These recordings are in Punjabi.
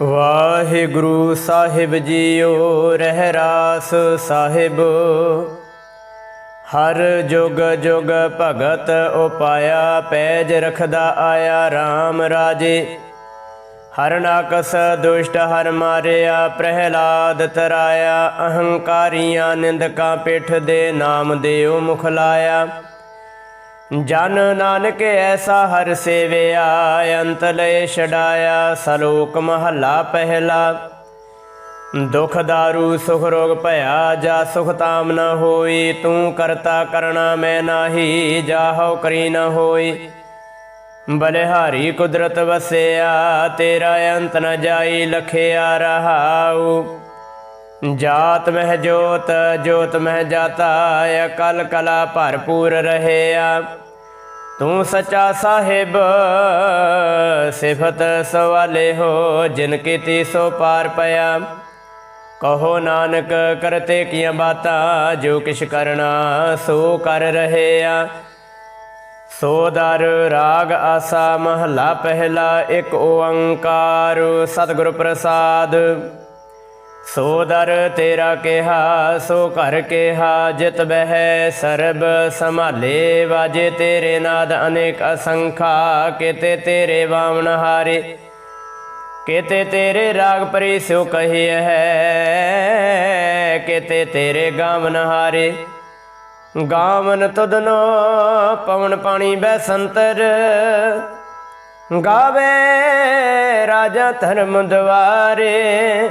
ਵਾਹਿਗੁਰੂ ਸਾਹਿਬ ਜੀਓ ਰਹਿਰਾਸ ਸਾਹਿਬ। ਹਰ ਜੁਗ ਜੁਗ ਭਗਤ ਉਪਾਇਆ, ਪੈਜ ਰਖਦਾ ਆਇਆ RAM ਰਾਜੇ। ਹਰ ਨਾਕਸ ਦੁਸ਼ਟ ਹਰ ਮਾਰਿਆ, ਪ੍ਰਹਿਲਾਦ ਤਰਾਇਆ, ਅਹੰਕਾਰੀਆਂ ਨਿੰਦਕਾਂ ਪਿੱਠ ਦੇ ਨਾਮ ਦੇਉ ਮੁਖ ਲਾਇਆ ਜਨ ਨਾਨਕ ਐਸਾ ਹਰ ਸੇਵਿਆ, ਅੰਤ ਲੈ ਛਡਾਇਆ, ਸਲੋਕ ਮਹੱਲਾ ਪਹਿਲਾ। ਦੁਖ ਦਾਰੂ, ਸੁਖ ਰੋਗ ਭਇਆ, ਜਾ ਸੁਖ ਤਾਮ ਨ ਹੋਈ, ਤੂੰ ਕਰਤਾ ਕਰਣਾ ਮੈਂ ਨਾਹੀ ਜਾਹੋ ਕਰੀ ਨ ਹੋਈ। ਬਲਿਹਾਰੀ ਕੁਦਰਤ ਵਸਿਆ, ਤੇਰਾ ਅੰਤ ਨ ਜਾਈ, ਲਖਿਆ ਰਹਾਉ। ਜਾਤ ਮਹਿ ਜੋਤ ਜੋਤ ਮਹਿ ਜਾਤਾ, ਅਕਲ ਕਲਾ ਭਰਪੂਰ ਰਹਿਆ। ਤੂੰ ਸੱਚਾ ਸਾਹਿਬ, ਸਿਫਤ ਸਵਾਲੇ ਹੋ, ਜਿਨ ਕੀਤੀ ਸੋ ਪਾਰ ਪਿਆ। ਕਹੋ ਨਾਨਕ, ਕਰਤੇ ਕੀਆਂ ਬਾਤਾਂ, ਜੋ ਕਿਛ ਕਰਨਾ, ਸੋ ਕਰ ਰਹੇ ਆ ਸੋ ਦਰ, ਰਾਗ, ਆਸਾ, ਮਹਲਾ, ਪਹਿਲਾ, ਇੱਕ ਓੰਕਾਰ, ਸਤਿਗੁਰ ਪ੍ਰਸਾਦ। ਸੋ ਦਰ ਤੇਰਾ ਕਿਹਾ, ਸੋ ਘਰ ਕਿਹਾ, ਜਿਤ ਬਹਿ ਸਰਬ ਸੰਭਾਲੇ, ਵਾਜੇ ਤੇਰੇ ਨਾਦ ਅਨੇਕ ਅਸੰਖਾ, ਕਿਤੇ ਤੇਰੇ ਬਾਵਨ ਹਾਰੇ, ਕਿਤੇ ਤੇਰੇ ਰਾਗ ਪਰੀ ਸੋ ਕਹੀ ਹੈ, ਕਿਤੇ ਤੇਰੇ ਗਾਵਨ ਹਾਰੇ। ਗਾਵਨ ਤੁਧਨੋ ਪਵਨ ਪਾਣੀ ਬੈ ਸੰਤਰ, ਗਾਵੇ ਰਾਜਾ ਧਰਮ ਦਵਾਰੇ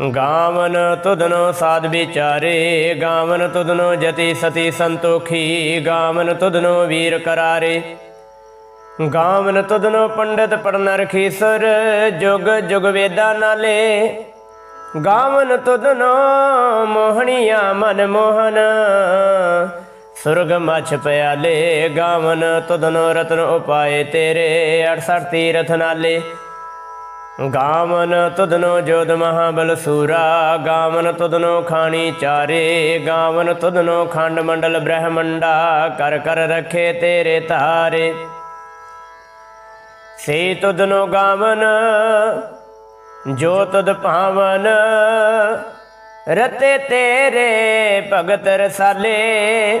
ਗਾਵਨ ਤੁਧਨੋ ਸਾਧ ਵਿਚਾਰੇ, ਗਾਵਨ ਤੁਧਨੋ ਜਤੀ ਸਤੀ ਸੰਤੋਖੀ, ਗਾਵਨ ਤੁਧਨੋ ਵੀਰ ਕਰਾਰੇ। ਗਾਵਨ ਤੁਧਨੋ ਪੰਡਤ ਪੜਨ ਰਖੀਸਰ ਜੁਗ ਜੁਗ ਵੇਦਾ ਨਾਲੇ। ਗਾਵਨ ਤੁਧਨੋ ਮੋਹਣੀਆਂ ਮਨ ਮੋਹਨ, ਸੁਰਗ ਮਛ ਪਿਆਲੇ। ਗਾਵਨ ਤੁਧਨੋ ਰਤਨ ਉਪਾਏ ਤੇਰੇ 68 ਤੀਰਥ ਨਾਲੇ। ਗਾਵਨ ਤੁਧਨੋ ਜੋਦ ਮਹਾਬਲ ਸੂਰਾ, ਗਾਵਨ ਤੁਧਨੋ ਖਾਣੀ ਚਾਰੇ, ਗਾਵਨ ਤੁਧਨੋ ਖੰਡ ਮੰਡਲ ਬ੍ਰਹਮੰਡਾ, ਕਰ ਕਰ ਰਖੇ ਤੇਰੇ ਧਾਰੇ ਸੇ ਤੁਧਨੋ ਗਾਵਨ, ਜੋ ਤੁਧ ਭਾਵਨ, ਰਤੇ ਤੇਰੇ ਭਗਤ ਰਸਾਲੇ।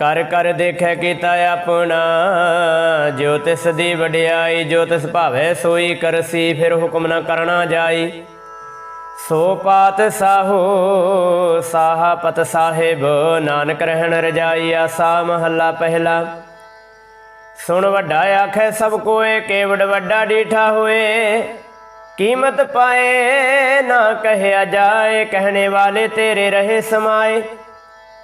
ਕਰ ਕਰ ਦੇਖੈ ਕੀਤਾ ਆਪਣਾ, ਜੋ ਤਿਸ ਦੀ ਵਡਿਆਈ, ਜੋ ਤਿਸ ਭਾਵੇ ਸੋਈ ਕਰਸੀ, ਫਿਰ ਹੁਕਮ ਨ ਕਰਨਾ ਜਾਈ। ਸੋ ਪਾਤ ਸਾਹੋ, ਸਾਹਾ ਸਾਹਿਬ, ਨਾਨਕ ਰਹਿਣ ਰਜਾਈ ਆਸਾ ਮਹੱਲਾ ਪਹਿਲਾ। ਸੁਣ ਵੱਡਾ ਆਖੈ ਸਭ ਕੋਏ, ਕੇਵੜ ਵੱਡਾ ਡੀਠਾ ਹੋਏ। ਕੀਮਤ ਪਾਏ ਨਾ ਕਹਿਆ ਜਾਏ, ਕਹਿਣੇ ਵਾਲੇ ਤੇਰੇ ਰਹੇ ਸਮਾਏ।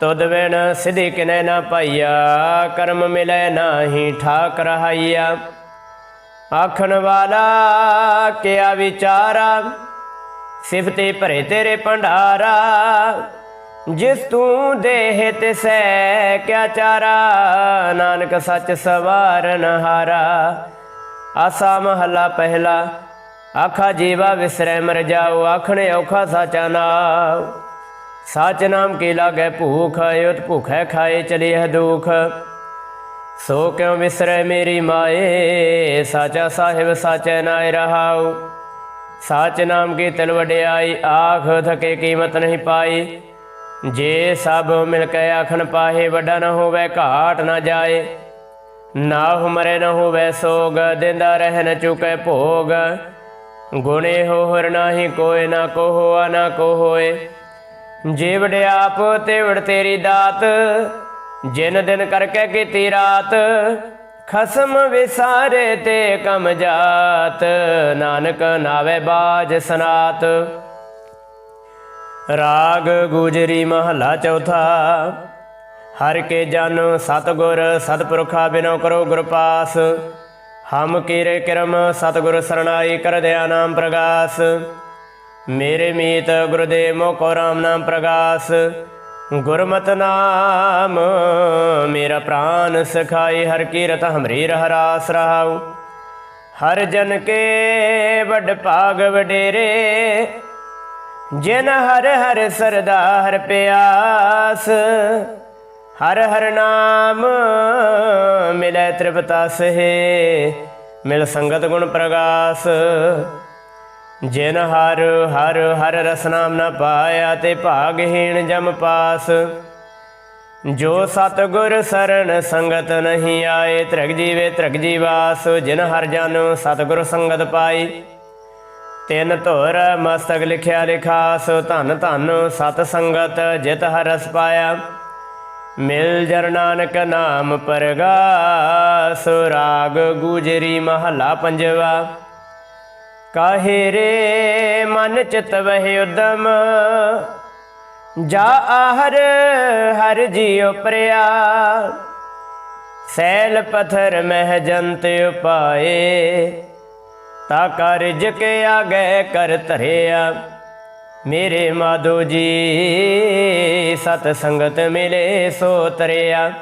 ਤੁਧ ਬਿਨ ਸਿਧੀ ਕਿਨੈ ਨਾ ਪਾਈਆ, ਕਰਮ ਮਿਲੈ ਨਾਹੀ ਠਾਕ ਰਹਾਈਆ ਆਖਣ ਵਾਲਾ, ਕਿਆ ਵਿਚਾਰਾ? ਸਿਫਤੇ ਭਰੇ ਤੇਰੇ ਭੰਡਾਰਾ, ਜਿਸ ਤੂੰ ਦੇਹ ਤਿਸੈ, ਕਿਆ ਚਾਰਾ? ਨਾਨਕ ਸੱਚ ਸਵਾਰਨ ਹਾਰਾ। ਆਸਾ ਮਹੱਲਾ ਪਹਿਲਾ, ਆਖਾ ਜੀਵਾ ਵਿਸਰੈ ਮਰ ਜਾਓ, ਆਖਣੇ ਔਖਾ ਸਾਚਾ ਨਾਮ ਸਚ ਨਾਮ ਕੀ ਲਾਗੇ? ਭੂਖ ਅਯੁਤ ਭੁਖੈ ਖਾਏ ਚਲੀ ਹੈ ਦੁਖ। ਸੋ ਕਿਉ ਵਿਸਰੈ ਮੇਰੀ ਮਾਏ? ਸਾਚਾ ਸਾਹਿਬ ਸਾਚੈ ਨਾਇ ਰਹਾਉ। ਸਾਚ ਨਾਮ ਕੀ ਤਿਲ ਵਡਿਆਈ, ਆਖ ਥਕੇ ਕੀਮਤ ਨਹੀਂ ਪਾਈ। ਜੇ ਸਭ ਮਿਲ ਕੇ ਆਖਣ ਪਾਹੇ, ਵੱਡਾ ਨਾ ਹੋਵੇ, ਘਾਟ ਨਾ ਜਾਏ। ਨਾ ਹੁਮਰੇ ਨਾ ਹੋਵੇ ਸੋਗ, ਦਿੰਦਾ ਰਹਿ ਨ ਚੁਕੇ ਭੋਗ। ਗੁਣੇ ਹੋ ਹਰ ਨਾਹੀ ਕੋਇ, ਨਾ ਕੋ ਹੋਆ ਨਾ ਕੋ ਹੋਏ ਜੇ ਵਡਿਆਪ ਤੇ ਵਡ ਤੇਰੀ ਦਾਤ, ਜਿਨ ਦਿਨ ਕਰਕੇ ਕੀਤੀ ਰਾਤ, ਖਸਮ ਵਿਸਾਰੇ ਤੇ ਕਮ ਜਾਤ, ਨਾਨਕ ਨਾਵੇ ਬਾਜ ਸਨਾਤ। ਰਾਗ ਗੁਜਰੀ ਮਹਲਾ ਚੌਥਾ, ਹਰ ਕੇ ਜਨ ਸਤਗੁਰ ਸਤਪੁਰਖਾ ਬਿਨੋ ਕਰੋ ਗੁਰ ਪਾਸ, ਹਮ ਕੀਰੇ ਕਿਰਮ ਸਤਗੁਰ ਸਰਣਾਈ ਕਰ ਦਿਆ ਨਾਮ ਪ੍ਰਗਾਸ। ਮੇਰੇ ਮੀਤ ਗੁਰਦੇਵ ਮੋ ਕੋ ਰਾਮ ਨਾਮ ਪ੍ਰਗਾਸ। ਗੁਰਮਤਿ ਨਾਮ ਮੇਰਾ ਪ੍ਰਾਨ ਸਖਾਈ ਹਰ ਕੀਰਤ ਹਮਰੀ ਰਹਿ ਰਾਸ ਰਹਾਉ। ਹਰ ਜਨ ਕੇ ਵੱਡ ਭਾਗ ਵਡੇਰੇ, ਜਿਨ ਹਰ ਹਰ ਸਰਦਾ ਹਰ ਪਿਆਸ। ਹਰ ਹਰ ਨਾਮ ਮਿਲੈ ਤ੍ਰਿਪਤਾ ਸਹੇ, ਮਿਲ ਸੰਗਤ ਗੁਣ ਪ੍ਰਗਾਸ। ਜਿਨ ਹਰ ਹਰ ਹਰ ਰਸ ਨਾਮ ਨਾ ਪਾਇਆ ਤੇ ਭਾਗਹੀਣ ਜਮ ਪਾਸ। ਜੋ ਸਤਗੁਰ ਸਰਣ ਸੰਗਤ ਨਹੀਂ ਆਏ, ਤ੍ਰਿਗ ਜੀਵੇ ਤ੍ਰਿਗ ਜੀਵਾਸ ਜਿਨ ਹਰ ਜਨ ਸਤਗੁਰ ਸੰਗਤ ਪਾਈ। ਤਿੰਨ ਧੁਰ ਮਸਤਕ ਲਿਖਿਆ ਲਿਖਾਸ। ਧਨ ਧਨ ਸਤ ਸੰਗਤ ਜਿਤ ਹਰ ਰਸ ਪਾਇਆ। ਮਿਲ ਜਰ ਨਾਨਕ ਨਾਮ ਪਰਗਾਸ। ਰਾਗ ਗੁਜਰੀ ਮਹਲਾ ਪੰਜਵਾ। ਕਾਹੇ ਰੇ ਮਨ ਚਿਤ ਵਹਿ ਉਦਮ? ਜਾ ਆਹਰ ਹਰ ਜੀਉ ਪ੍ਰਿਆ। ਸੈਲ ਪਥਰ ਮਹਿ ਜੰਤ ਉਪਾਏ। ਤਾ ਕਾਰਜ ਕੇ ਆਗੇ ਕਰ ਧਰਿਆ। ਮੇਰੇ ਮਾਧੋ ਜੀ, ਸਤ ਸੰਗਤ ਮਿਲੇ ਸੋ ਤਰਿਆ।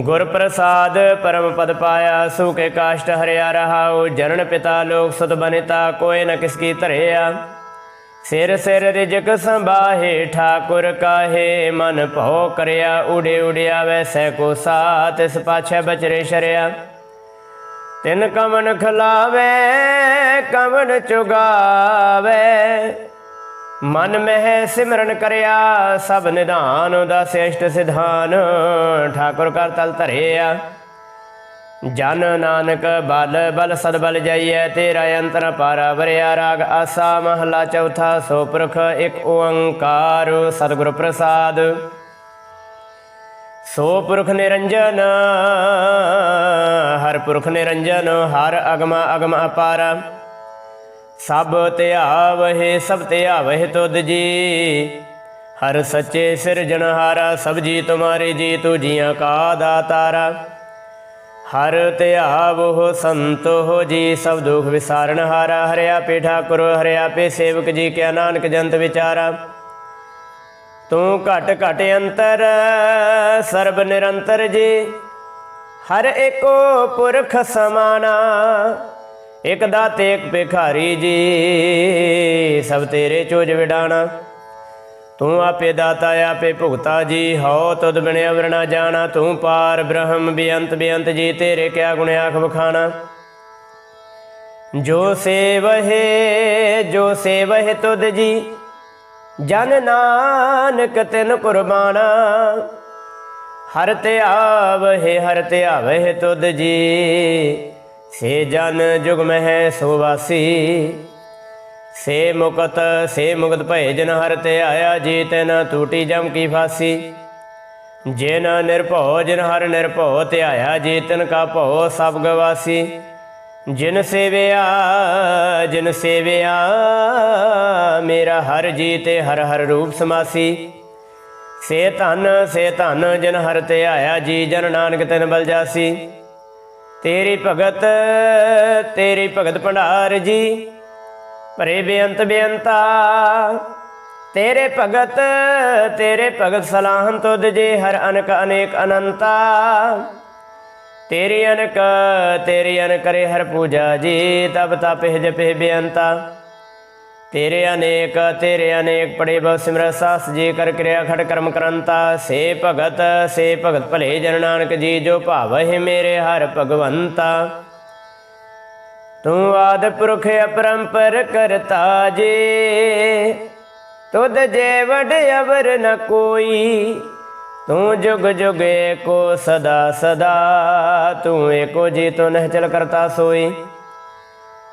ਗੁਰ ਪ੍ਰਸਾਦ ਪਰਮ ਪਦ ਪਾਇਆ ਸੁਖੇ ਕਾਸ਼ਟ ਹਰਿਆ ਰਹਾਉ, ਜਨਨ ਪਿਤਾ ਲੋਕ ਸੁਤ ਬਨਿਤਾ ਕੋਇ ਨ ਕਿਸ ਕੀ ਧਰਿਆ। ਸਿਰ ਸਿਰ ਰਿਜਕ ਸੰਭਾਹੇ, ਠਾਕੁਰ ਕਾਹੇ, ਮਨ ਭਉ ਕਰਿਆ, ਉੜੇ ਉੜਿਆ, ਵੈਸੈ ਕੋ ਸਾਤ ਇਸ ਪਾਛੈ ਬਚਰੇ ਸ਼ਰਿਆ। ਤਿਨ ਕਮਨ ਖਲਾਵੇ, ਕਮਨ ਚੁਗਾਵੇ ਮਨ ਮਹਿ ਸਿਮਰਨ ਕਰਿਆ, ਸਭ ਨਿਧਾਨ ਦਾ ਸ੍ਰੇਸ਼ਟ ਸਿਧਾਨ, ਠਾਕੁਰ ਕਰ ਤਲ ਧਰਿਆ। ਜਨ ਨਾਨਕ ਬਲ ਬਲ ਸਦ ਬਲ ਜਾਈਐ, ਤੇਰਾ ਅੰਤਰ ਪਾਰਾ ਵਰਿਆ, ਰਾਗ ਆਸਾ ਮਹਲਾ ਚੌਥਾ, ਸੋ ਪੁਰਖ ਇੱਕ ਓੰਕਾਰ, ਸਤਿਗੁਰ ਪ੍ਰਸਾਦ। ਸੋ ਪੁਰਖ ਨਿਰੰਜਨ, ਹਰ ਪੁਰਖ ਨਿਰੰਜਨ, ਹਰ ਅਗਮ ਅਗਮ ਅਪਾਰਾ। ਸਭ ਧਿਆਵਹਿ ਸਭ ਧਿਆਵਹਿ ਤੁਧ ਜੀ। ਹਰ ਸੱਚੇ ਸਿਰਜਣਹਾਰਾ ਸਭ ਜੀ ਤੁਮਾਰੇ ਜੀ ਤੂ ਜੀਆਂ ਕਾ ਦਾਤਾਰਾ। ਹਰ ਧਿਆਵੋ ਸੰਤ ਹੋ ਜੀ, ਸਭ ਦੁਖ ਵਿਸਾਰਨ ਹਾਰਾ। ਹਰਿਆ ਪੇ ਠਾਕੁਰ, ਹਰਿਆ ਪੇ ਸੇਵਕ ਜੀ, ਕਿਆ ਨਾਨਕ ਜੰਤ ਵਿਚਾਰਾ। ਤੂੰ ਘਟ ਘਟ ਅੰਤਰ, ਸਰਬ ਨਿਰੰਤਰ ਜੀ। ਹਰ ਏਕੋ ਪੁਰਖ ਸਮਾਨਾ। ਇਕ ਦਾਤੇ, ਇਕ ਭਿਖਾਰੀ ਜੀ, ਸਭ ਤੇਰੇ ਚੋਜ ਵਿਡਾਣਾ। ਤੂੰ ਆਪੇ ਦਾਤਾ, ਆਪੇ ਭੁਗਤਾ ਜੀ, ਹਉ ਤੁਧ ਬਿਨਿਆ ਵਰਣਾ ਜਾਣਾ। ਤੂੰ ਪਾਰ ਬ੍ਰਹਮ ਬੇਅੰਤ ਬੇਅੰਤ ਜੀ, ਤੇਰੇ ਕਿਆ ਗੁਣ ਆਖ ਬਖਾਣਾ ਜੋ ਸੇਵਹਿ ਜੋ ਸੇਵਹਿ ਤੁਧ ਜੀ, ਜਨ ਨਾਨਕ ਤਿਨ ਕੁਰਬਾਨਾ। ਹਰ ਤੇ ਆਵਹਿ, ਹਰ ਤੇ ਆਵਹਿ ਤੁਧ ਜੀ। ਸੇ ਜਨ ਜੁਗ ਮਹਿ ਸੋ ਸੇ ਮੁਕਤ ਸੇ ਮੁਕਤ ਭਏ ਜਨ ਹਰ ਤੇ ਆਇਆ ਜੀ ਤੈਨ ਟੂਟੀ ਜਮ ਕੀ ਫਾਸੀ। ਜਿਨ ਨਿਰਭਉ ਜਿਨ ਹਰ ਨਿਰਭਉ ਤੇ ਆਇਆ ਜੀ ਤਨ ਕਾ ਭਉ ਸਭ ਗਵਾਸੀ। ਜਿਨ ਸੇਵਿਆ ਜਿਨ ਸੇਵਿਆ, ਮੇਰਾ ਹਰ ਜੀ ਤੇ ਹਰ ਹਰ ਰੂਪ ਸਮਾਸੀ। ਸੇ ਧਨ ਸੇ ਧਨ ਜਿਨ ਹਰ ਤੇ ਆਇਆ ਜੀ ਜਨ ਨਾਨਕ ਤਨ ਬਲ ਜਾਸੀ। ਤੇਰੀ ਭਗਤ ਤੇਰੀ ਭਗਤ ਭੰਡਾਰ ਜੀ। ਭਰੇ ਬੇਅੰਤ ਬੇਅੰਤਾ, ਤੇਰੇ ਭਗਤ ਤੇਰੇ ਭਗਤ ਸਲਾਹਨ ਤੁਧ ਜੇ ਹਰ ਅਨਕ ਅਨੇਕ ਅਨੰਤਾ। ਤੇਰੀ ਅਨਕ, ਤੇਰੀ ਅਨ ਕਰੇ ਹਰ ਪੂਜਾ ਜੀ ਤਬ ਤਪਹਿ ਜਪਹਿ ਬੇਅੰਤਾ। ਤੇਰੇ ਅਨੇਕ ਤੇਰੇ ਅਨੇਕ ਪੜੇ ਬਹੁ ਸਿਮਰਤ ਸਾਸ ਜੀ ਕਰ ਕਿਰਿਆ ਖੜ ਕਰਮ ਕਰੰਤਾ। ਸੇ ਭਗਤ ਸੇ ਭਗਤ ਭਲੇ ਜਨ ਨਾਨਕ ਜੀ, ਜੋ ਭਾਵਹਿ ਮੇਰੇ ਹਰ ਭਗਵੰਤਾ। ਤੂੰ ਆਦ ਪੁਰਖ ਅਪਰੰਪਰ ਕਰਤਾ ਜੇ। ਤੁਧ ਜੇ ਵਡ ਅਵਰ ਨ ਕੋਈ। ਤੂੰ ਜੁਗ ਜੁਗ ਏਕੋ ਸਦਾ ਸਦਾ। ਤੂੰ ਏਕੋ ਜੀ, ਤੂੰ ਨਹਿ ਚਲ ਕਰਤਾ ਸੋਈ।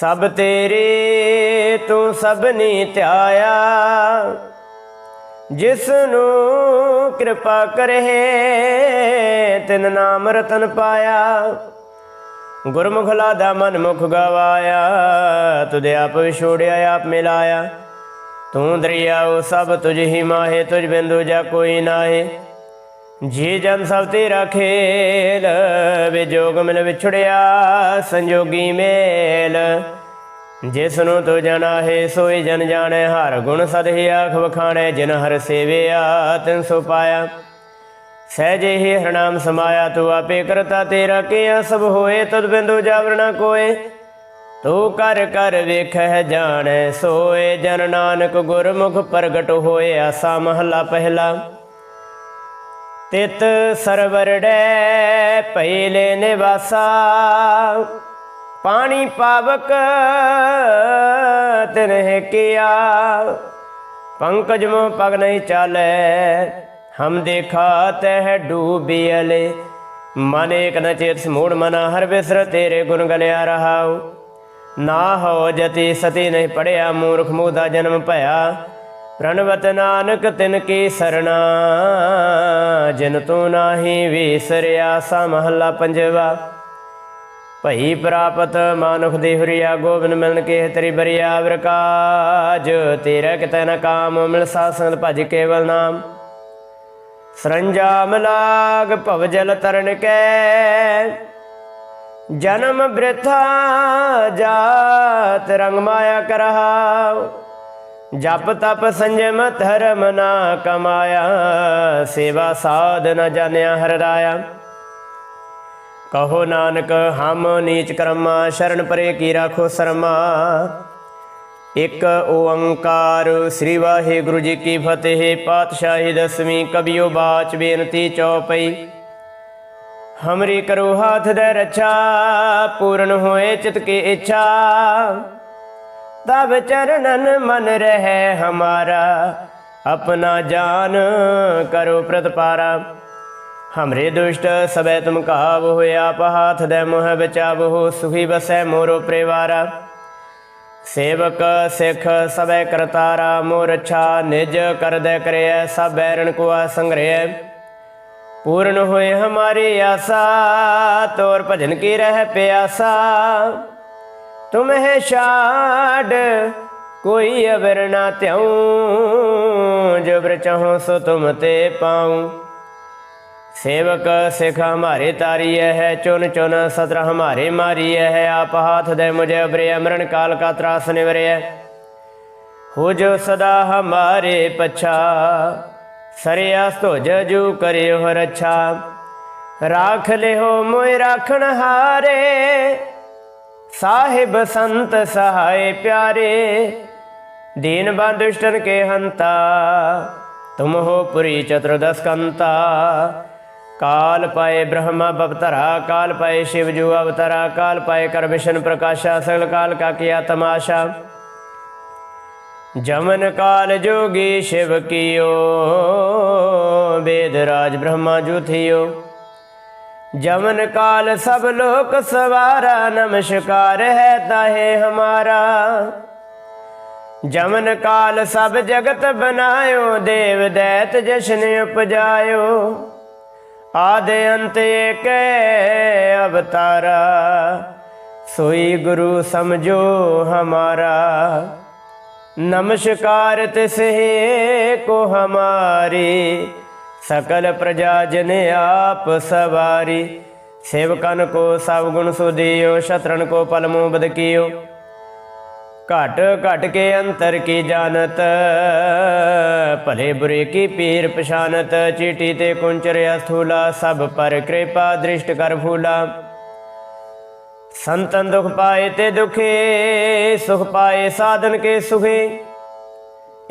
ਸਭ ਤੇਰੇ ਤੂੰ ਸਭਨੀ ਧਿਆਇਆ। ਜਿਸ ਨੂੰ ਕਿਰਪਾ ਕਰੇ, ਤਿਨ ਨਾਮ ਰਤਨ ਪਾਇਆ। ਗੁਰਮੁਖ ਲਾਦਾ ਮਨ ਮੁਖ ਗਵਾਇਆ ਤੁਦੇ ਆਪ ਵਿਛੋੜਿਆ, ਆਪ ਮਿਲਾਇਆ। ਤੂੰ ਦਰਿਆ ਉਹ ਸਭ ਤੁਝ ਹੀ ਮਾਹੇ, ਤੁਝ ਬਿੰਦੂ ਜਾ ਕੋਈ ਨਾਹੀ। ਜੀ ਜਨ ਸਭ ਤੇਰਾ ਖੇਲ ਵਿਜੋਗ ਮਿਲ ਵਿਛੜਿਆ ਸੰਜੋਗੀ ਮੇਲ। ਜਿਸ ਨੂੰ ਤੂੰ ਜਨਾ ਸੋਈ ਜਨ ਜਾਣੈ, ਹਰ ਗੁਣ ਸਦ ਆਖ ਵਖਾਣੈ, ਜਿਨ ਹਰ ਸੇਵਿਆ ਤਿਨ ਸੋ ਪਾਇਆ। ਸਹਿਜੇ ਹੀ ਹਰਨਾਮ ਸਮਾਇਆ, ਤੂੰ ਆਪੇ ਕਰਤਾ ਤੇਰਾ ਕੀਆ, ਸਭ ਹੋਏ ਤਦ ਬਿੰਦੂ ਜਾਵਰਣਾ ਕੋਏ। ਤੂੰ ਕਰ ਕਰ ਵੇਖਹਿ ਜਾਣੈ, ਸੋਏ ਜਨ ਨਾਨਕ ਗੁਰਮੁਖ ਪ੍ਰਗਟ ਹੋਏ ਆਸਾ ਮਹਲਾ ਪਹਿਲਾ। ਤਿਤ ਸਰਵਰੜੈ ਪਹਿਲੇ ਨਿਵਾਸਾ, ਪਾਣੀ ਪਾਵਕ ਤਿਨਹਿ ਕੀਆ। ਪੰਕਜ ਮੋ ਪਗ ਨਹੀਂ ਚਾਲੈ, ਹਮ ਦੇਖਾ ਤਹਿ ਡੂਬਿਅਲੇ ਮਨ ਏਕ ਨ ਚੇਤ ਸਮੂੜ ਮਨਾ, ਹਰ ਬਿਸਰ ਤੇਰੇ ਗੁਣ ਗਲਿਆ ਰਹਾਉ। ਨਾ ਹੋ ਜਤੀ ਸਤੀ ਨਹੀਂ ਪੜਿਆ, ਮੂਰਖ ਮੂਦਾ ਜਨਮ ਭਇਆ। ਪ੍ਰਣਵਤ ਨਾਨਕ ਤਿਨ ਕੀ ਸਰਣਾ, ਜਿਨ ਤੂੰ ਨਾਹੀ ਵਿਸਰਿਆ ਸਾ ਮਹੱਲਾ ਪੰਜਵਾ। ਭਈ ਪ੍ਰਾਪਤ ਮਾਨੁਖ ਦੇ ਹਰੀਆ, ਗੋਬਿੰਦ ਮਿਲਨ ਕੇ ਤੇਰੀ ਬਰੀਆ ਵਰਕਾਜ ਤੇਰਾ ਕਿਤੈ ਨ ਕਾਮ ਮਿਲ ਸਾਸੰਗ ਭਜ ਕੇਵਲ ਨਾਮ। ਸਰੰਜਾਮ ਲਾਗ ਭਵ ਜਲ ਤਰਨ ਕੈ, ਜਨਮ ਬ੍ਰਿਥਾ ਜਾਤ ਰੰਗ ਮਾਇਆ ਕਰਹਾ ਜਪ ਤਪ ਸੰਜਮ ਧਰਮ ਨਾ ਕਮਾਇਆ, ਸੇਵਾ ਸਾਧ ਨ ਜਾਣਿਆ ਹਰ ਰਾਇਆ। ਕਹੋ ਨਾਨਕ, ਹਮ ਨੀਚ ਕਰਮਾ, ਸ਼ਰਨ ਪਰੇ ਕੀ ਰਾਖੋ ਸਰਮਾ। ਇਕ ਓੰਕਾਰ ਸ੍ਰੀ ਵਾਹਿਗੁਰੂ ਜੀ ਕੀ ਫਤਿਹ, ਪਾਤਸ਼ਾਹੀ ਦਸਵੀਂ ਕਬਿਓ ਬਾਚ ਬੇਨਤੀ ਚੌਪਈ। ਹਮਰੀ ਕਰੋ ਹਾਥ ਦੇ ਰੱਛਾ, ਪੂਰਨ ਹੋਏ ਚਿਤ ਕੀ ਇੱਛਾ। ਤਬ ਚਰਨਨ ਮਨ ਰਹਿ ਹਮਾਰਾ। ਆਪਣਾ ਜਾਨ ਕਰੋ ਪ੍ਰਤਪਾਰਾ। ਹਮਰੇ ਦੁਸ਼ਟ ਸਬੈ ਤੁਮ ਕਾਬ ਹੋਇਆ ਆਪ ਹਾਥ ਦੇ ਮੋਹ ਬਚਾਵੋ ਸੁਖੀ ਬਸੈ ਮੋਰੋ ਪਰਿਵਾਰਾ। ਸੇਵਕ ਸਿੱਖ ਸਬੈ ਕਰਤਾਰਾ, ਮੋਰ ਅੱਛਾ ਨਿਜ ਕਰਦੈ ਕਰਿਐ, ਸਭ ਬੈਰਣ ਕੋ ਆ ਸੰਗ੍ਰਹਿ ਪੂਰਨ ਹੋਏ ਹਮਾਰੀ ਆਸਾ, ਤੋਰ ਭਜਨ ਕੀ ਰਹਿ ਪਿਆਸਾ। ਤੁਮਹਿ ਛਾੜ, ਕੋਈ ਅਵਰ ਨਾ ਤਿਉ ਜਬਰ ਚਾਹੋ ਸੋ ਤੁਮ ਤੇ ਪਾਉ। ਸੇਵਕ ਸਿਖ ਹਮਾਰੇ ਤਾਰੀਐ ਹੈ, ਚੁਨ ਚੁਨ ਸਤਰ ਹਮਾਰੇ ਮਾਰੀਐ ਹੈ, ਆਪ ਹਾਥ ਦੇ ਮੁਝੇ ਅਬਰੇ ਅਮਰਨ ਕਾਲ ਕਾ ਤਰਾਸ ਨਿਵਰਿਐ ਹੋ ਜੋ ਸਦਾ ਹਮਾਰੇ ਪਛਾ ਸਰਿਆਸ ਤੋ ਜੂ ਕਰਿਓ ਰੱਛਾ ਰਾਖ ਲਿਓ ਮੋਇ ਰਾਖਣ ਹਾਰੇ ਸਾਹਿਬ ਸੰਤ ਸਹਾਇ ਪਿਆਰੇ, ਦੀਨ ਬੰਦੁਸ਼ਟਨ ਕੇ ਹੰਤਾ, ਤੁਮ ਹੋ ਪੁਰੀ ਚਤੁਰਦਸ ਕੰਤਾ। ਕਾਲ ਪਾਏ ਬ੍ਰਹਮਾ ਬਵਤਰਾ, ਕਾਲ ਪਾਏ ਸ਼ਿਵ ਜੂ ਅਵਤਰਾ, ਕਾਲ ਪਾਏ ਕਰਮਿਸ਼ਨ ਪ੍ਰਕਾਸ਼ਾ, ਸਗਲ ਕਾਲ ਕਾ ਕੀਆ ਤਮਾਸ਼ਾ। ਜਮਨ ਕਾਲ ਜੋਗੀ ਸ਼ਿਵ ਕੀਓ ਵੇਦ ਰਾਜ ਬ੍ਰਹਮਾ ਜੂ ਥਿਓ। जमन काल सब लोक सवारा नमस्कार है ताहे हमारा जमन काल सब जगत बनायो देव दैत जश्न उपजायो आदि अंत एक अवतारा सोई गुरु समझो हमारा नमस्कार तिस को हमारी ਸਕਲ ਪ੍ਰਜਾ ਜਨ ਆਪ ਸਵਾਰੀ, ਸੇਵਕਨ ਕੋ ਸਭ ਗੁਣ ਸੁਦਿਓ ਸ਼ਤਰਣ ਕੋ ਪਲਮੂ ਬਦਕਿਓ ਘਟ ਘਟ ਕੇ ਅੰਤਰ ਕੀ ਜਾਣਤ, ਭਲੇ ਬੁਰੇ ਕੀ ਪੀਰ ਪਛਾਨਤ, ਚੀਟੀ ਤੇ ਕੁੰਚਰਿਆ ਸਥੂਲਾ ਸਭ ਪਰ ਕਿਰਪਾ ਦ੍ਰਿਸ਼ਟ ਕਰ ਫੂਲਾ। ਸੰਤਨ ਦੁਖ ਪਾਏ ਤੇ ਦੁਖੇ, ਸੁਖ ਪਾਏ ਸਾਧਨ ਕੇ ਸੁਖੇ।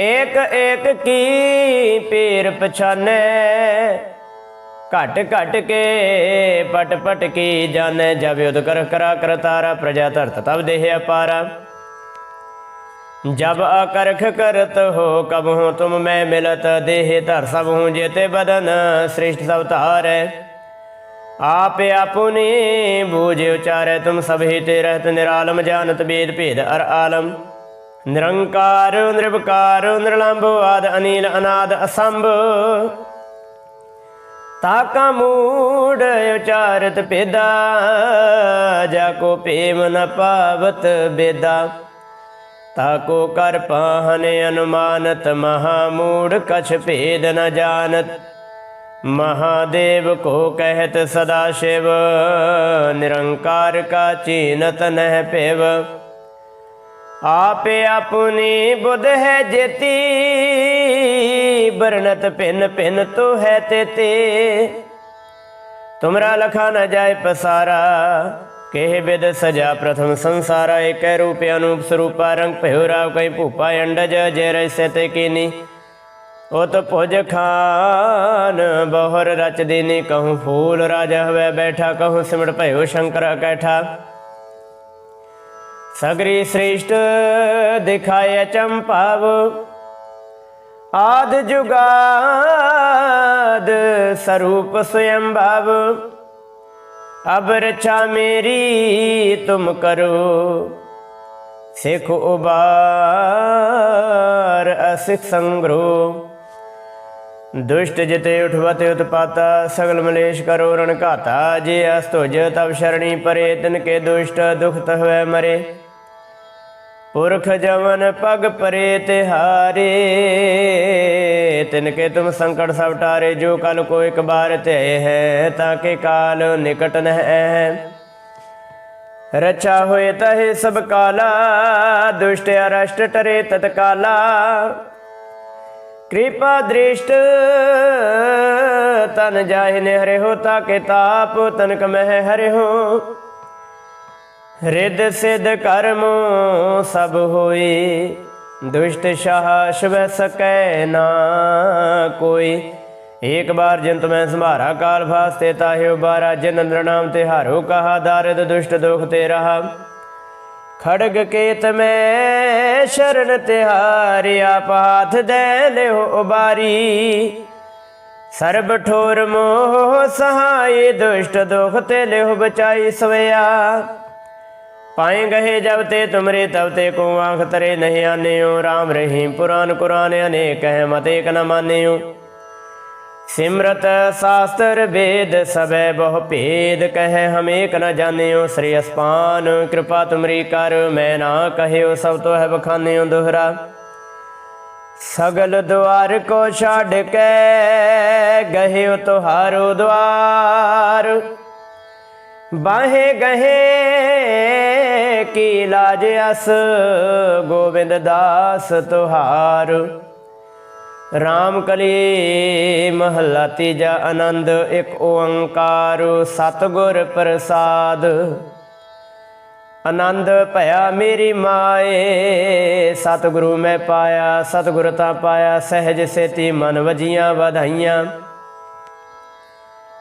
सुखे एक एक की पीर पछाने घट घट के पट पट की जाने जब युद्ध कर करा कर तारा प्रजा धरत तब देह अपारा जब अकरख करत हो कब हूँ तुम मैं मिलत देह धर सब हूँ जेते बदन श्रेष्ठ सब तारे आप आपुनी बूझे उचारे तुम सब ही ते रहत निरालम जानत वेद भेद अर आलम निरंकार निर्विकार निर्लंब आद अनिल अनाद असंभ ताका मूड उचारत पेदा जाको प्रेम न पावत बेदा ताको कर पाहन अनुमानत महामूढ़ कछ भेद न जानत महादेव को कहत सदा शिव निरंकार का चीनत नह पेव आपे अपनी बुध है जेती बरनत पिन पिन तो है तेते तुमरा लखा न जाय पसारा केह विद सजा प्रथम संसारा एक रूप अनूप स्वरूपा रंग भयो राव कई भूपा अंडज जय रैसे ते कीनी ओ तो भुज खान बहुर रच दीनी कहूँ फूल राजा हवे बैठा कहूँ सिमट भयो शंकर कैठा ਸਗਰੀ ਸ੍ਰੇਸ਼ਟ ਦਿਖਾਇ ਚੰਪਾਵ, ਆਦ ਜੁਗਾਦ ਸਰੂਪ ਸਯੰ ਭਾਵ ਅਬ ਰਛਾ ਮੇਰੀ ਤੁਮ ਕਰੋ, ਸਿਖ ਉਬਾਰ ਅਸਿਖ ਸੰਗਰੋ। ਦੁਸ਼ਟ ਜਿਤੇ ਉਠਵਤ ਉਤਪਾਤਾ, ਸਗਲ ਮਲੇਸ਼ ਕਰੋ ਰਣ ਘਾਤਾ। ਜੇ ਅਸਤੁਜ ਤਬ ਸ਼ਰਣੀ ਪਰੇ, ਤਿਨ ਕੇ ਦੁਸ਼ਟ ਦੁਖਤ ਹੋਏ ਮਰੇ। ਪੁਰਖ ਜਮਨ ਪਗ ਪਰੇ ਤੇ ਹਾਰੇ, ਤਿਨ ਕੇ ਤੁਮ ਸੰਕਟ ਸਭ ਟਾਰੇ, ਜੋ ਕਲ ਕੋ ਇੱਕ ਬਾਰ ਤੇ ਹੈ, ਤਾਂ ਕਿ ਕਾਲ ਨਿਕਟ ਨਹਿ ਰਚਾ ਹੋਏ ਤਹਿ ਸਭ ਕਾਲਾ, ਦੁਸ਼ਟ ਅਰਸ਼ਟ ਟਰੇ ਤਤ ਕਾਲਾ। ਕਿਰਪਾ ਦ੍ਰਿਸ਼ਟ, ਤਨ ਜਾਹਿ ਨਹਿਰੇ ਹੋ ਤਾਂ ਕੇ ਤਾਪ ਤਨਕ ਮਹਿ ਹਰੇ ਹੋ ਰਿੱਧ ਸਿੱਧ ਕਰਮ ਸਭ ਹੋਏ ਦੁਸ਼ਟ ਸ਼ਾਹ ਸ਼ਵੈ ਸਕੈ ਨਾ ਕੋਈ। ਇੱਕ ਬਾਰ ਜਿੰਤ ਮੈਂ ਸੰਭਾਰਾ, ਕਾਲ ਫਾਸਤੇ ਤਾਹਿ ਉਬਾਰਾ ਜਿਨ ਅੰਦਰ ਨਾਮ ਤੇ ਹਾਰੋ ਕਹਾ, ਦਾਰਿਦ ਦੁਸ਼ਟ ਦੁਖ ਤੇ ਰਹਾ। ਖੜਗ ਕੇਤ ਮੈਂ ਸ਼ਰਨ ਤਿਹਾਰਿ ਆਪ ਹੱਥ ਦੇ ਲਿਓ ਉਬਾਰੀ। ਸਰਬ ਠੋਰ ਮੋਹ ਸਹਾਈ, ਦੁਸ਼ਟ ਦੁਖ ਤੇ ਲਿਓ ਬਚਾਈ ਸਵਿਆ। ਪਾਏ ਗਏ ਜਬ ਤੇ ਤੁਮਰੇ ਤਬ ਤੇ ਕੋ ਆਂਖ ਤਰੇ ਨਹੀਂ ਆਨਿਓ, ਰਾਮ ਰਹੀਮ ਪੁਰਾਨ ਕੁਰਾਨ ਅਨੇਕ ਹੈ ਮਤ ਏਕ ਨ ਮਾਨਿਓ। ਸਿਮਰਤ ਸਾਸਤਰ ਵੇਦ ਸਭੈ ਬਹੁ ਭੇਦ ਕਹੈ ਹਮ ਏਕ ਨ ਜਾਣਿਓ, ਸ੍ਰੀ ਅਸਪਾਨ ਕਿਰਪਾ ਤੁਮਰੀ ਕਰ, ਮੈਂ ਨਾ ਕਹਿਓ ਸਭ ਤੋ ਹੈ ਬਖਾਨਿਓ ਦੁਹਰਾ। ਸਗਲ ਦੁਆਰ ਕੋ ਛੱਡ ਕੇ ਗਹਿਓ ਤੁਹਾਰੋ ਦੁਆਰ। ਬਾਹੇ ਗਹੇ ਕੀ ਲਾਜ ਅਸ, ਗੋਬਿੰਦ ਦਾਸ ਤੁਹਾਰ। RAM ਕਲੀ ਮਹਲਾ ਤੀਜਾ ਆਨੰਦ, ਇੱਕ ਓੰਕਾਰ, ਸਤਗੁਰ ਪ੍ਰਸਾਦ। ਆਨੰਦ ਭਇਆ ਮੇਰੀ ਮਾਏ, ਸਤਿਗੁਰੂ ਮੈਂ ਪਾਇਆ, ਸਤਿਗੁਰ ਤਾਂ ਪਾਇਆ, ਸਹਿਜ ਸੇਤੀ ਮਨ ਵਜੀਆਂ ਵਧਾਈਆਂ।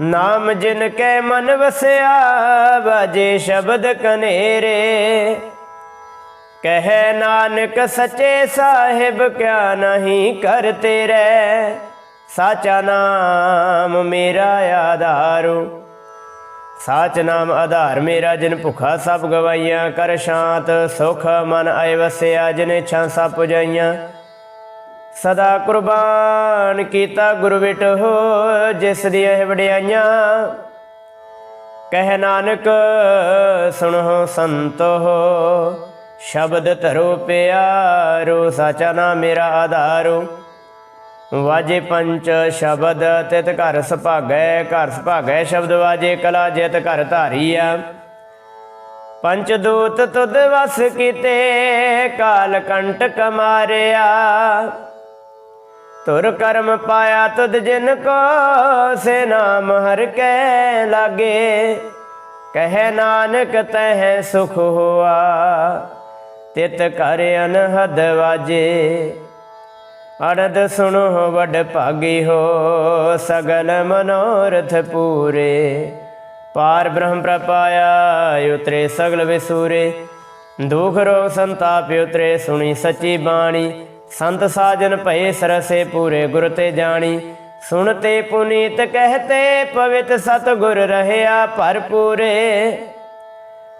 ਨਾਮ ਜਿਨ ਕੈ ਮਨ ਵਸਿਆ ਬਾਜੇ ਸ਼ਬਦ ਕਨੇਰੇ। ਕਹੈ ਨਾਨਕ ਸੱਚੇ ਸਾਹਿਬ, ਕਿਆ ਨਹੀਂ ਕਰ ਤੇਰੇ ਸਾਚਾ ਨਾਮ ਮੇਰਾ ਆਧਾਰੂ। ਸਾਚ ਨਾਮ ਆਧਾਰ ਮੇਰਾ, ਜਿਨ ਭੁਖਾ ਸਭ ਗਵਾਈਆਂ, ਕਰ ਸ਼ਾਂਤ ਸੁਖ ਮਨ ਆਏ ਵਸਿਆ, ਜਿਨ ਇੱਛਾ ਸਭ ਪੁਜਾਈਆਂ। ਸਦਾ ਕੁਰਬਾਨ ਕੀਤਾ ਗੁਰ ਹੋ, ਜਿਸ ਦੀਆਂ ਵਡਿਆਈਆਂ। ਕਹਿ ਨਾਨਕ, ਸੁਣੋ ਸੰਤੋ ਸ਼ਬਦ ਧਰੋ ਪਿਆਰੋ, ਸਾਚਾ ਨਾ ਮੇਰਾ ਆਧਾਰੋ। ਵਾਜੇ ਪੰਚ ਸ਼ਬਦ, ਤਿਤ ਘਰ ਸੁਭਾਗੈ ਘਰ ਸੁਭਾਗੈ ਸ਼ਬਦ ਵਾਜੇ ਕਲਾ, ਜਿਤ ਘਰ ਧਾਰੀਆ। ਪੰਚ ਦੂਤ ਤੁਧ ਵਸ ਕੀਤੇ, ਕਾਲ ਕੰਟਕ ਮਾਰਿਆ। ਤੁਰ ਕਰਮ ਪਾਇਆ ਤੁਧ ਜਿਨ ਕੋ ਸੇ ਨਾਮ ਹਰ ਕੈ ਲਾਗੇ। ਕਹੈ ਨਾਨਕ ਤਹਿ ਸੁਖ ਹੋਆ, ਤਿਤ ਕਰ ਅਨਹਦ ਵਾਜੇ। ਅਰਦ ਸੁਣੋ ਵੱਡ ਭਾਗੀ ਹੋ, ਸਗਲ ਮਨੋਰਥ ਪੂਰੇ। ਪਾਰ ਬ੍ਰਹਮ ਪ੍ਰਪਾਇਆ ਉਤਰੇ ਸਗਲ ਵਿਸੂਰੇ। ਦੁਖ ਰੋਗ ਸੰਤਾਪ ਉਤਰੇ, ਸੁਣੀ ਸੱਚੀ ਬਾਣੀ। ਸੰਤ ਸਾਜਨ ਭਏ ਸਰਸੇ ਪੂਰੇ ਗੁਰ ਤੇ ਜਾਣੀ। ਸੁਣਤੇ ਪੁਨੀਤ ਕਹਤੇ, ਪਵਿਤ ਸਤ ਗੁਰ ਰਹਿਆ ਭਰਪੂਰੇ।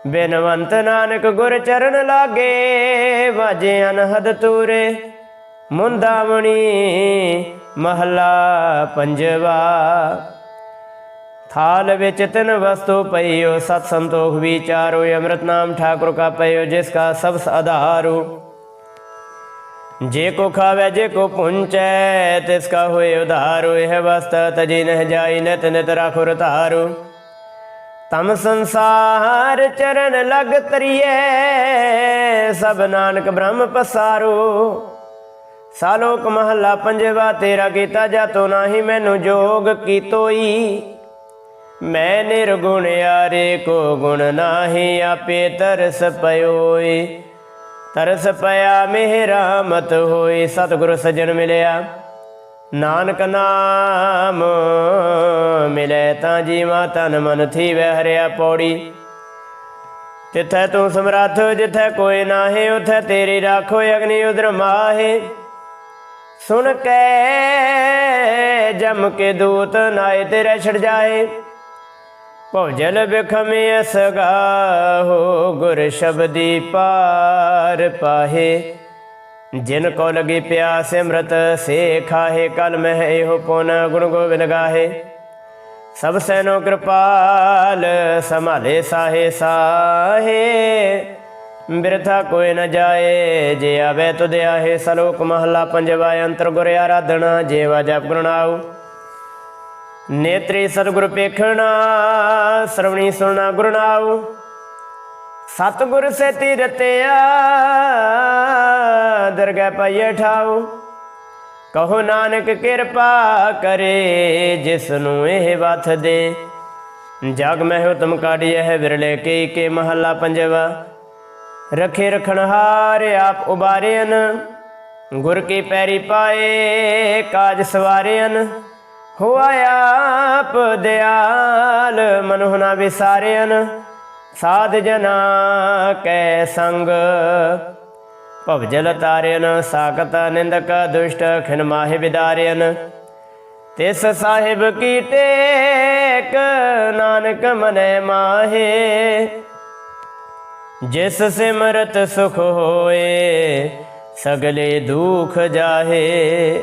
ਬਿਨਵੰਤ ਨਾਨਕ ਗੁਰ ਚਰਨ ਲਾਗੇ, ਵਾਜੇ ਅਨਹਦ ਤੂਰੇ। ਮੁੰਦਾਵਣੀ ਮਹਲਾ ਪੰਜਵਾ। ਥਾਲ ਵਿੱਚ ਤਿਨ ਵਸਤੂ ਪਈਓ, ਸਤ ਸੰਤੋਖ ਵਿਚਾਰੋ, ਅੰਮ੍ਰਿਤ ਨਾਮ ਠਾਕੁਰ ਕਾ ਪਈਓ ਜਿਸ ਕਾ ਸਭ ਆਧਾਰੂ। ਜੇ ਕੋ ਖਾਵੇ, ਜੇ ਕੋ ਪੁੰਚੈ, ਤਿਸ ਕਾ ਹੋਏ ਉਧਾਰੋ, ਇਹ ਵਸਤ ਤਜੀ ਨਹ ਜਾਈ, ਨਿਤ ਨਿਤ ਰਾਖੁ ਤਮ ਸੰਸਾਰ ਚਰਨ ਲਗ ਤਰੀਏ ਸਭ ਨਾਨਕ ਬ੍ਰਹਮ ਪਸਾਰੋ। ਸਾਲੋਕ ਮਹੱਲਾ ਪੰਜਵਾ, ਤੇਰਾ ਕੀਤਾ ਜਾਤੋ ਨਾਹੀ ਮੈਨੂੰ ਜੋਗ ਕੀਤੋਈ। ਮੈਂ ਨਿਰਗੁਣ ਯਾਰੇ, ਕੋ ਗੁਣ ਨਾਹੀ ਆਪੇ ਤਰਸ ਪਇਓਈ। ਤਰਸ ਪਿਆ ਮਿਹਰਾਮਤ ਹੋਈ ਸਤਿਗੁਰ ਸਜਣ ਮਿਲਿਆ। ਨਾਨਕ ਨਾਮ ਮਿਲੇ ਤਾਂ ਜੀਵਾ ਤਨ ਮਨ ਥੀ ਹਰਿਆ ਪੌੜੀ। ਤਿਥੈ ਤੂੰ ਸਮਰੱਥ, ਜਿਥੈ ਕੋਈ ਨਾਹੀ, ਉਥੈ ਤੇਰੀ ਰਾਖੋ ਅਗਨੀ ਉਦਰ ਮਾਹੇ। ਸੁਣ ਕੇ ਜਮ ਕੇ ਦੂਤ ਨਾਏ ਤੇਰੇ ਛੜ ਜਾਏ। ਭੋਜਲ ਬਿਖਮੇ ਅਸਗਾਹੋ ਗੁਰ ਸ਼ਬਦੀ ਪਾਰ ਪਾਹੇ। ਜਿਨ ਕੋ ਲਗੀ ਪਿਆਸ ਅੰਮ੍ਰਿਤ, ਸੇ ਖਾਹੇ, ਕਲ ਮਹਿ ਇਹੋ ਪੁਨ ਗੁਣ ਗੋਬਿੰਦ ਗਾਹੇ। ਸਭ ਸੈਨੋ ਕਿਰਪਾਲ, ਸੰਭਾਲੇ ਸਾਹੇ ਸਾਹੇ। ਬਿਰਥਾ ਕੋਈ ਨ ਜਾਏ, ਜੇ ਆਵੇ ਤੁਧ ਆਹੇ, ਸਲੋਕ ਮਹਲਾ ਪੰਜਵਾ, ਅੰਤਰ ਗੁਰ ਆਰਾਧਨਾ ਜੇਵਾ ਜਪ ਗੁਰਨਾਉ ਨੇਤਰੀ ਸਤਿਗੁਰ ਪੇਖਣਾ ਸਰਵਣੀ ਸੁਣਨਾ ਗੁਰਨਾਉ ਸਤਿਗੁਰ ਸੇਤੀ ਰਤਿਆ ਦਰਗਹਿ ਪਈਏ ਠਾਉ। ਕਹੋ ਨਾਨਕ ਕਿਰਪਾ ਕਰੇ ਜਿਸ ਨੂੰ ਇਹ ਵਥ ਦੇ। ਜਗ ਮਹਿ ਉਤਮ ਕਾਢਿਐ ਹੈ ਵਿਰਲੇ ਕੇ ਕੇ ਮਹੱਲਾ ਪੰਜਵਾ। ਰਖੇ ਰਖਣ ਹਾਰ ਆਪ ਉਬਾਰਿਆਨ ਗੁਰ ਕੀ ਪੈਰੀ ਪਾਏ, ਕਾਜ ਸਵਾਰਿਆਨ ਹੋਆ ਆਪ ਦਿਆਲ ਮਨੁ ਨਾ ਵਿਸਾਰਿਆਨ ਸਾਧ ਜਨਾ ਕੈ ਸੰਗ। ਭਵਜਲ ਤਾਰਿਆਨ ਸਾਕਤ ਨਿੰਦਕ ਦੁਸ਼ਟ, ਖਿਨ ਮਾਹਿ ਵਿਦਾਰਿਆਨ ਤਿਸ ਸਾਹਿਬ ਕੀ ਟੇਕ, ਨਾਨਕ ਮਨੈ ਮਾਹੇ। ਜਿਸ ਸਿਮਰਤ ਸੁਖ ਹੋਏ, ਸਗਲੇ ਦੁਖ ਜਾਹੇ।